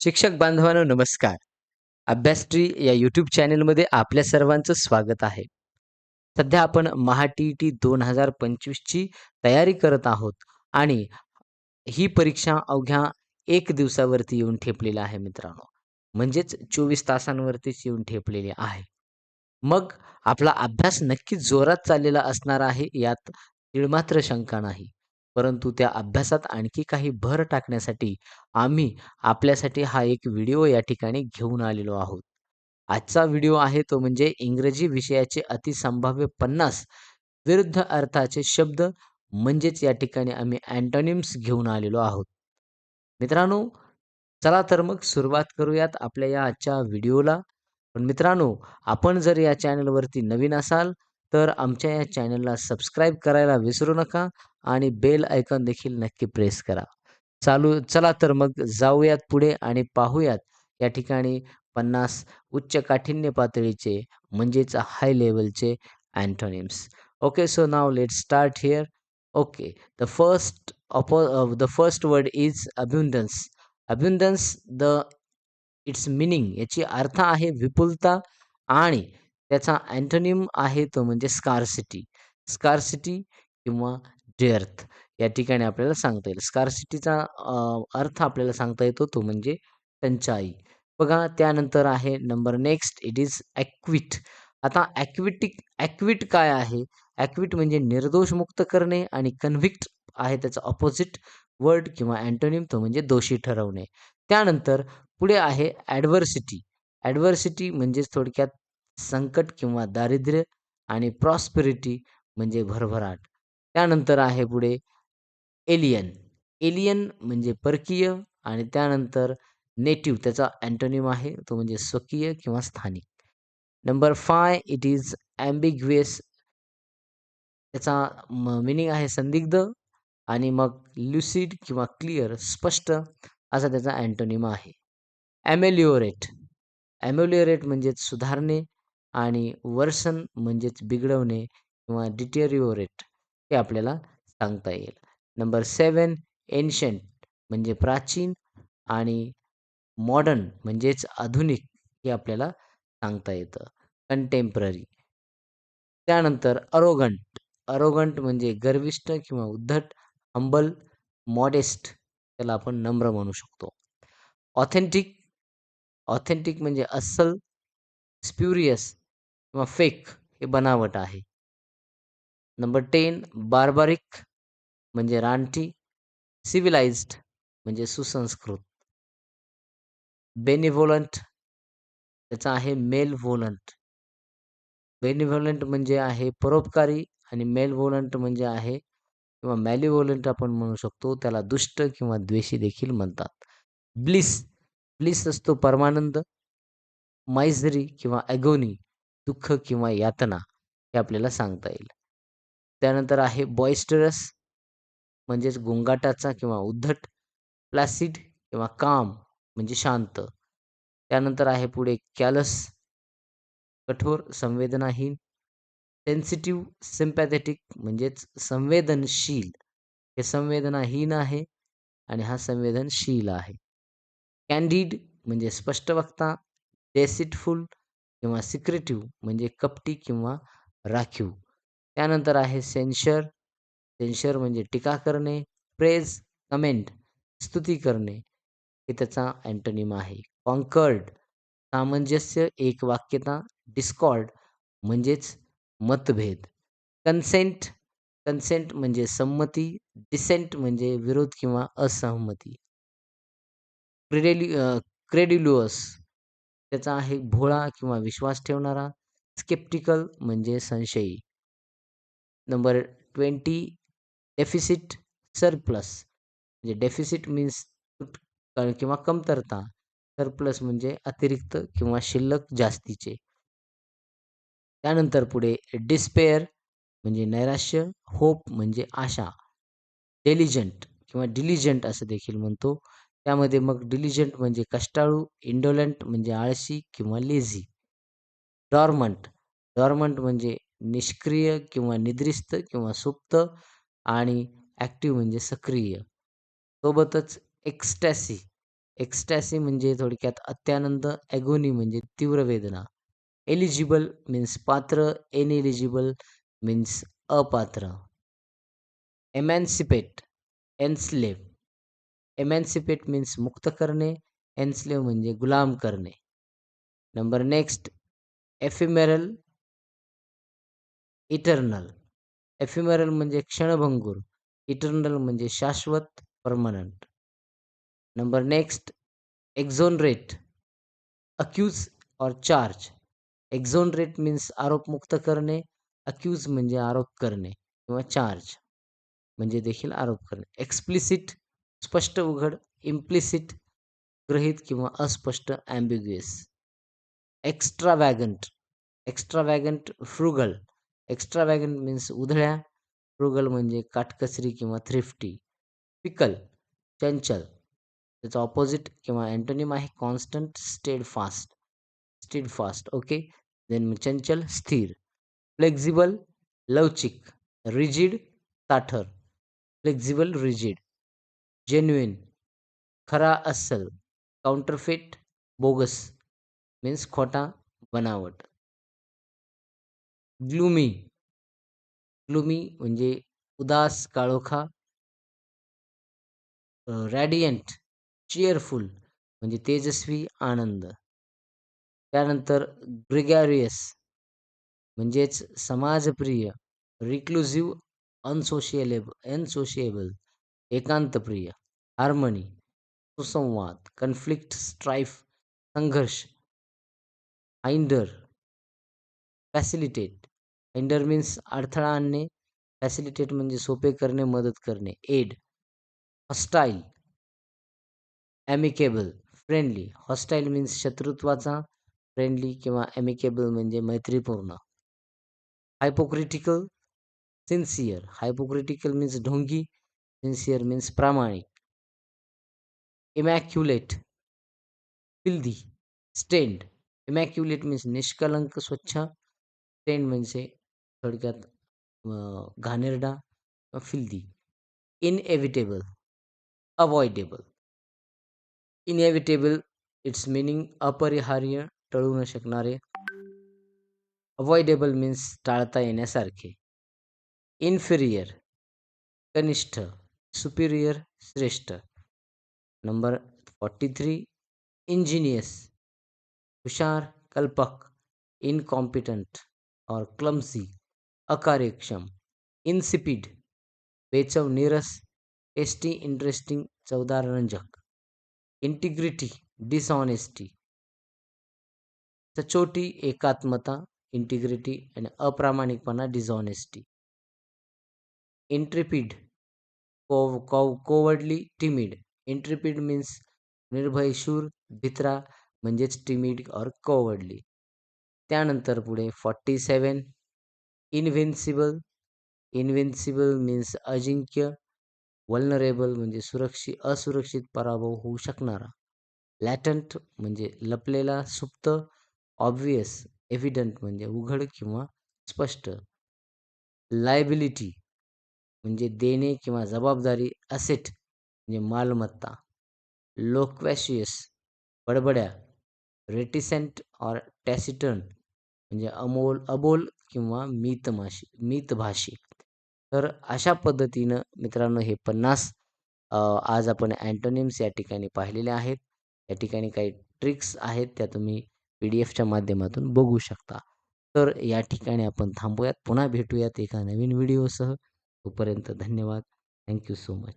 शिक्षक बांधवांनो नमस्कार. अभ्यासट्री या यूट्यूब चॅनलमध्ये आपल्या सर्वांचं स्वागत आहे. सध्या आपण महा-टी-ई-टी 2025 ची तयारी करत आहोत आणि ही परीक्षा अवघ्या एक दिवसावरती येऊन ठेपलेली आहे मित्रांनो. म्हणजेच 24 तासांवरतीच येऊन ठेपलेली आहे. मग आपला अभ्यास नक्कीच जोरात चाललेला असणार आहे यात तीळमात्र शंका नाही. परंतु त्या अभ्यासात आणखी काही भर टाकण्यासाठी आम्ही आपल्यासाठी हा एक व्हिडिओ या ठिकाणी घेऊन आलेलो आहोत. आजचा व्हिडिओ आहे तो म्हणजे इंग्रजी विषयाचे अतिसंभाव्य 50 विरुद्ध अर्थाचे शब्द म्हणजेच या ठिकाणी आम्ही अँटोनिम्स घेऊन आलेलो आहोत. मित्रांनो, चला तर मग सुरुवात करूयात आपल्या या आजच्या व्हिडिओला. पण मित्रांनो, आपण जर या चॅनलवरती नवीन असाल तर आमच्या या चॅनलला सबस्क्राईब करायला विसरू नका आणि बेल आयकॉन देखील नक्की प्रेस करा. चालू चला तर मग जाऊयात पुढे आणि पाहूयात या ठिकाणी 50 उच्च काठिण्य पातळीचे म्हणजेच हाय लेवलचे antonyms. Okay, so now let start here. Okay, the first अपो the first word is abundance. Abundance the its meaning याची अर्थ आहे विपुलता आणि त्याचा अँटोनिम आहे तो म्हणजे स्कार्सिटी. स्कार्सिटी किंवा डेअर्थ या ठिकाणी आपल्याला सांगता येईल. स्कार्सिटीचा सिटीचा अर्थ आपल्याला सांगता येतो तो म्हणजे टंचाई. बघा त्यानंतर आहे number next it is acquit. आता ॲक्विटिक ॲक्विट काय आहे? ॲक्विट म्हणजे निर्दोष मुक्त करणे आणि कन्व्हिक्ट आहे त्याचा ऑपोजिट वर्ड किंवा अँटोनिम तो म्हणजे दोषी ठरवणे. त्यानंतर पुढे आहे ॲडव्हर्सिटी. ॲडव्हर्सिटी म्हणजेच थोडक्यात संकट किंवा दारिद्र्य आणि प्रॉस्पेरिटी म्हणजे भरभराट. त्यानंतर आहे पुढे एलियन. एलियन म्हणजे परकीय आणि त्यानंतर नेटिव्ह त्याचा अँटोनिम आहे तो म्हणजे स्वकीय किंवा स्थानिक. Number five it is ambiguous. त्याचा म आहे संदिग्ध आणि मग ल्युसिड किंवा क्लिअर स्पष्ट असा त्याचा अँटोनिम आहे. ॲमेल्युओरेट ॲमेल्युओरेट म्हणजेच सुधारणे आणि वर्सन म्हणजेच बिघडवणे किंवा डिटेरिओरेट हे आपल्याला सांगता येईल. नंबर सेवन एन्शंट म्हणजे प्राचीन आणि मॉडर्न म्हणजेच आधुनिक हे आपल्याला सांगता येतं. कंटेम्पररी. त्यानंतर अरोगंट. अरोगंट म्हणजे गर्विष्ठ किंवा उद्धट, हंबल, मॉडेस्ट त्याला आपण नम्र म्हणू शकतो. ऑथेंटिक. ऑथेंटिक म्हणजे अस्सल, स्प्युरियस किंवा फेक हे बनावट आहे. नंबर टेन बार्बारिक म्हणजे रानटी, सिव्हिलाइज्ड म्हणजे सुसंस्कृत. बेनिव्होलंट त्याचा आहे मेलव्होलंट. बेनिव्होलंट म्हणजे आहे परोपकारी आणि मेलव्होलंट म्हणजे आहे किंवा मॅलिव्होलंट आपण म्हणू शकतो. त्याला दुष्ट किंवा द्वेषी देखील म्हणतात. ब्लिस. ब्लिस असतो परमानंद. मायझरी किंवा ॲगोनी दुःख किंवा यातना हे आपल्याला सांगता येईल. त्यानंतर आहे बॉइस्टरस म्हणजेच गोंगाटाचा किंवा उद्धट. प्लॅसिड किंवा काम म्हणजे शांत. त्यानंतर आहे पुढे कॅलस कठोर, संवेदनाहीन. सेन्सिटिव्ह, सिम्पॅथेटिक म्हणजेच संवेदनशील. हे संवेदनाहीन आहे आणि हा संवेदनशील आहे. कॅन्डिड म्हणजे स्पष्टवक्ता. डेसिटफुल किंवा सिक्रेटिव्ह म्हणजे कपटी किंवा राखीव. त्यानंतर आहे सेन्शर. सेन्शर म्हणजे टीका करणे. प्रेज, कमेंट स्तुती करणे हे त्याचा अँटोनिम आहे. कॉन्कर्ड सामंजस्य, एकवाक्यता. डिस्कॉर्ड म्हणजेच मतभेद. कन्सेंट. कन्सेंट म्हणजे संमती. डिसेंट म्हणजे विरोध किंवा असहमती. क्रेडेल्यु अ, त्याचा आहे भोळा किंवा विश्वास ठेवणारा. स्केप्टिकल म्हणजे संशयी. नंबर 20 डेफिसिट, सरप्लस म्हणजे डेफिसिट मीन्स तुट किंवा कमतरता. सरप्लस म्हणजे अतिरिक्त किंवा शिल्लक जास्तीचे. त्यानंतर पुढे डिस्पेअर म्हणजे नैराश्य. होप म्हणजे आशा. डिलिजंट किंवा डिलिजंट असं देखील म्हणतो. त्यामध्ये मग डिलिजंट म्हणजे कष्टाळू. इंडोलंट म्हणजे आळशी किंवा लेझी. डॉर्मंट. डॉर्मंट म्हणजे निष्क्रिय किंवा निद्रिस्त किंवा सुप्त आणि ॲक्टिव्ह म्हणजे सक्रिय. सोबतच एक्स्टॅसी एक्स्टॅसी म्हणजे थोडक्यात अत्यानंद ॲगोनी म्हणजे तीव्र वेदना. एलिजिबल मीन्स पात्र एनएलिजिबल मीन्स अपात्र. एमॅन्सिपेट एन्स्लेव एमॅन्सिपेट मीन्स मुक्त करणे एन्स्लेव म्हणजे गुलाम करणे. Number next ephemeral eternal ephemeral म्हणजे क्षणभंगूर. इटर्नल म्हणजे शाश्वत permanent number next exonerate accuse or charge exonerate means आरोपमुक्त करणे. अक्यूज म्हणजे आरोप करणे किंवा चार्ज म्हणजे देखील आरोप करणे. एक्सप्लिसिट स्पष्ट उघड. इम्प्लिसिट ग्रहित किंवा अस्पष्ट ambiguous extravagant extravagant frugal extravagant means उधळ्या. Frugal म्हणजे काटकसरी किंवा थ्रिफ्टी पिकल चंचल. त्याचं ऑपोजिट किंवा अँटोनिम आहे constant steadfast steadfast okay then चंचल स्थिर. फ्लेक्झिबल लवचिक. रिजिड ताठर. फ्लेक्झिबल रिजिड जेन्युइन खरा अस्सल काउंटरफेट बोगस. मीन्स खोटा बनावट. ग्लुमी. ग्लुमी म्हणजे उदास काळोखा. रॅडियंट चिअरफुल म्हणजे तेजस्वी आनंद. त्यानंतर ग्रिगॅरियस म्हणजेच समाजप्रिय रिक्लुझिव्ह अनसोशिएलेब अनसोशिएबल एकांतप्रिय हार्मनी सुसंवाद कन्फ्लिक्ट स्ट्राईफ संघर्ष हाइंडर फॅसिलिटेट हाइंडर मीन्स अडथळा आणणे फॅसिलिटेट म्हणजे सोपे करणे मदत करणे. Aid hostile amicable friendly hostile means शत्रुत्वाचा friendly किंवा ॲमिकेबल म्हणजे मैत्रीपूर्ण. हायपोक्रिटिकल सिन्सियर हायपोक्रिटिकल मीन्स ढोंगी सिन्सियर मीन्स प्रामाणिक. Immaculate filthy stained immaculate means निष्कलंक स्वच्छ. स्टेंड म्हणजे थोडक्यात घाणेरडा filthy. Inevitable. Avoidable inevitable, its meaning अपरिहार्य, टळू न शकणारे. अवॉइडेबल मीन्स टाळता येण्यासारखे. इन्फिरियर. कनिष्ठ. सुपिरियर, श्रेष्ठ. Number forty three. इंजिनियस. हुशार, कल्पक. इनकॉम्पिटंट. और क्लम्सी. अकार्यक्षम इन्सिपिड बेचव नीरस टेस्टी इंटरेस्टिंग चवदार रंजक इंटिग्रिटी डिसऑनेस्टी सचोटी एकात्मता इंटिग्रिटी आणि अप्रामाणिकपणा dishonesty intrepid cow cow cowardly timid. Intrepid means निर्भयशूर भित्रा म्हणजेच टिमिड और कोवडली. त्यानंतर पुढे forty seven invincible invincible means अजिंक्य. वल्नरेबल म्हणजे सुरक्षित असुरक्षित पराभव होऊ शकणारा. लॅटंट म्हणजे लपलेला सुप्त ऑब्वियस एव्हिडंट म्हणजे उघड किंवा स्पष्ट. लायबिलिटी म्हणजे देणे किंवा जबाबदारी असेट म्हणजे मालमत्ता. लोक्वॅशियस बडबड्या. रेटिसेंट ऑर टॅसिटन म्हणजे अमोल अबोल किंवा मीतमाशी मीतभाषी. तर अशा पद्धतीनं मित्रांनो हे पन्नास आज आपण अँटोनिम्स या ठिकाणी पाहिलेले आहेत. या ठिकाणी काही ट्रिक्स आहेत त्या तुम्ही पी डी एफच्या माध्यमातून बघू शकता. तर या ठिकाणी आपण थांबूयात. पुन्हा भेटूयात एका नवीन व्हिडिओसह. तोपर्यंत धन्यवाद. Thank you so much.